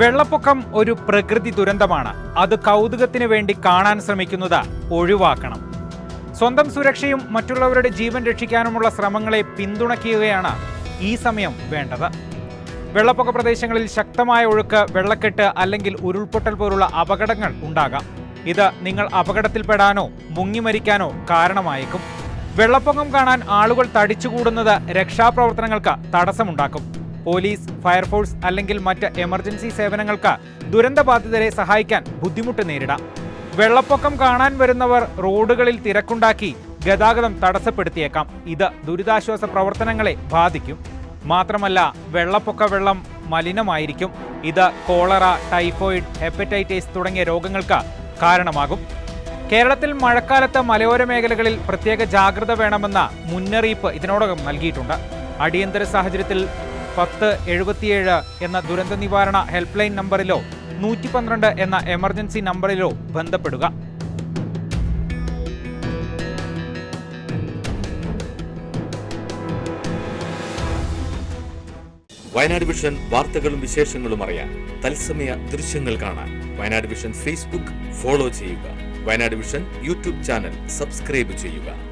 വെള്ളപ്പൊക്കം ഒരു പ്രകൃതി ദുരന്തമാണ്. അത് കൗതുകത്തിന് വേണ്ടി കാണാൻ ശ്രമിക്കുന്നത് ഒഴിവാക്കണം. സ്വന്തം സുരക്ഷയും മറ്റുള്ളവരുടെ ജീവൻ രക്ഷിക്കാനുമുള്ള ശ്രമങ്ങളെ പിന്തുണയ്ക്കുകയാണ് ഈ സമയം വേണ്ടത്. വെള്ളപ്പൊക്ക പ്രദേശങ്ങളിൽ ശക്തമായ ഒഴുക്ക് വെള്ളക്കെട്ട് അല്ലെങ്കിൽ ഉരുൾപൊട്ടൽ പോലുള്ള അപകടങ്ങൾ ഉണ്ടാകാം. ഇത് നിങ്ങൾ അപകടത്തിൽപ്പെടാനോ മുങ്ങിമരിക്കാനോ കാരണമായേക്കും. വെള്ളപ്പൊക്കം കാണാൻ ആളുകൾ തടിച്ചുകൂടുന്നത് രക്ഷാപ്രവർത്തനങ്ങൾക്ക് തടസ്സമുണ്ടാക്കും. പോലീസ് ഫയർഫോഴ്സ് അല്ലെങ്കിൽ മറ്റ് എമർജൻസി സേവനങ്ങൾക്ക് ദുരന്തബാധിതരെ സഹായിക്കാൻ ബുദ്ധിമുട്ട് നേരിടാം. വെള്ളപ്പൊക്കം കാണാൻ വരുന്നവർ റോഡുകളിൽ തിരക്കുണ്ടാക്കി ഗതാഗതം തടസ്സപ്പെടുത്തിയേക്കാം. ഇത് ദുരിതാശ്വാസ പ്രവർത്തനങ്ങളെ ബാധിക്കും. മാത്രമല്ല വെള്ളപ്പൊക്ക വെള്ളം മലിനമായിരിക്കും. ഇത് കോളറ ടൈഫോയിഡ് ഹെപ്പറ്റൈറ്റിസ് തുടങ്ങിയ രോഗങ്ങൾക്ക് കാരണമാകും. കേരളത്തിൽ മഴക്കാലത്ത് മലയോര മേഖലകളിൽ പ്രത്യേക ജാഗ്രത വേണമെന്ന മുന്നറിയിപ്പ് ഇതിനോടകം നൽകിയിട്ടുണ്ട്. അടിയന്തര സാഹചര്യത്തിൽ പത്ത് എഴുപത്തിയേഴ് എന്ന ദുരന്ത നിവാരണ ഹെൽപ്പ് ലൈൻ നമ്പറിലോ നൂറ്റി പന്ത്രണ്ട് എന്ന എമർജൻസി നമ്പറിലോ ബന്ധപ്പെടുക. വയനാട് വിഷൻ വാർത്തകളും വിശേഷങ്ങളും അറിയാൻ തത്സമയ ദൃശ്യങ്ങൾ കാണാൻ വയനാട് വിഷൻ ഫേസ്ബുക്ക് ഫോളോ ചെയ്യുക. Wayanad vision YouTube channel subscribe ചെയ്യുക.